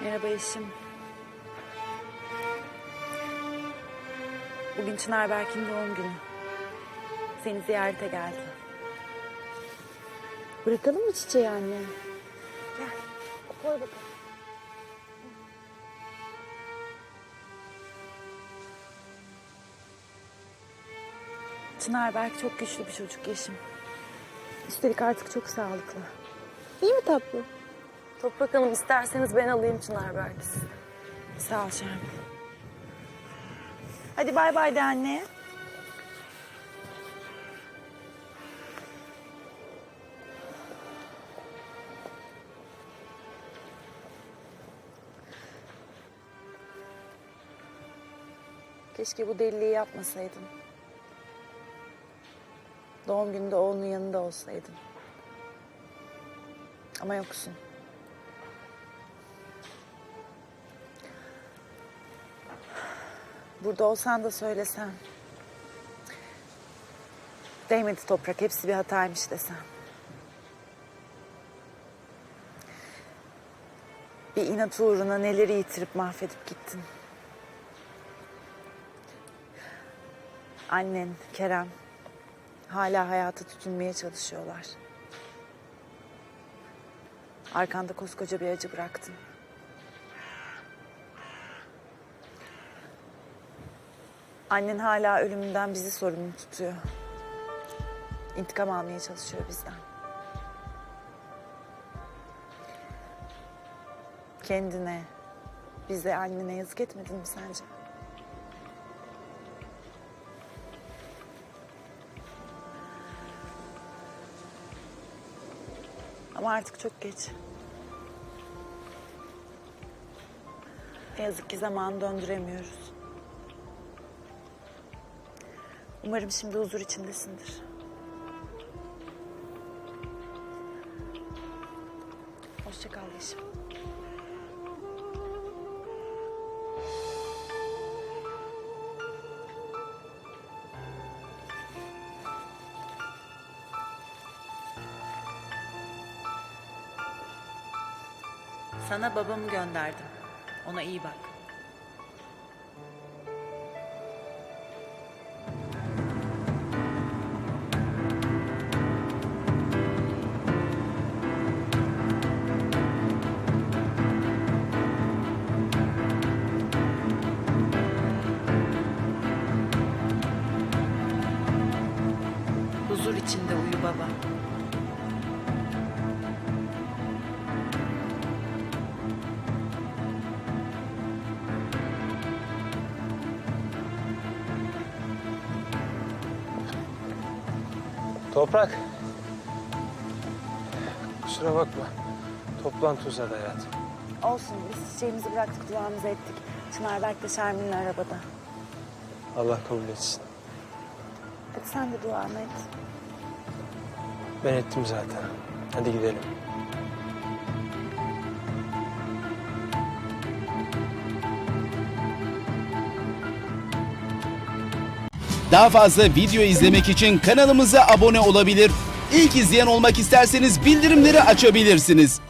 Merhaba eşim. Bugün Çınar Berk'in doğum günü. Seni ziyarete geldi. Bırakalım mı çiçeği anne? Gel. Koy bakalım. Çınar Berk çok güçlü bir çocuk Yeşim. Üstelik artık çok sağlıklı. İyi mi tatlı? Toprak Hanım isterseniz ben alayım Çınar belki sizi. Sağ ol Şermin. Hadi bay bay de anne. Keşke bu deliliği yapmasaydın. Doğum gününde oğlunun yanında olsaydın. Ama yoksun. Burada olsan da söylesen. Değmedi toprak. Hepsi bir hataymış desen. Bir inat uğruna neleri yitirip mahvedip gittin. Annen, Kerem hala hayata tutunmaya çalışıyorlar. Arkanda koskoca bir acı bıraktın. Annen hala ölümünden bizi sorumlu tutuyor. İntikam almaya çalışıyor bizden. Kendine, bize, annene yazık etmedin mi sence? Ama artık çok geç. Ne yazık ki zamanı döndüremiyoruz. Umarım şimdi huzur içindesindir. Hoşça kal Yeşim. Sana babamı gönderdim. Ona iyi bak. Uyu baba. Toprak. Kusura bakma. Toplantı uzadı hayatım. Olsun biz çiçeğimizi bıraktık duamızı ettik. Çınar Berk de Şermin'le arabada. Allah kabul etsin. Hadi sen de duanı et. Ben ettim zaten. Hadi gidelim. Daha fazla video izlemek için kanalımıza abone olabilir. İlk izleyen olmak isterseniz bildirimleri açabilirsiniz.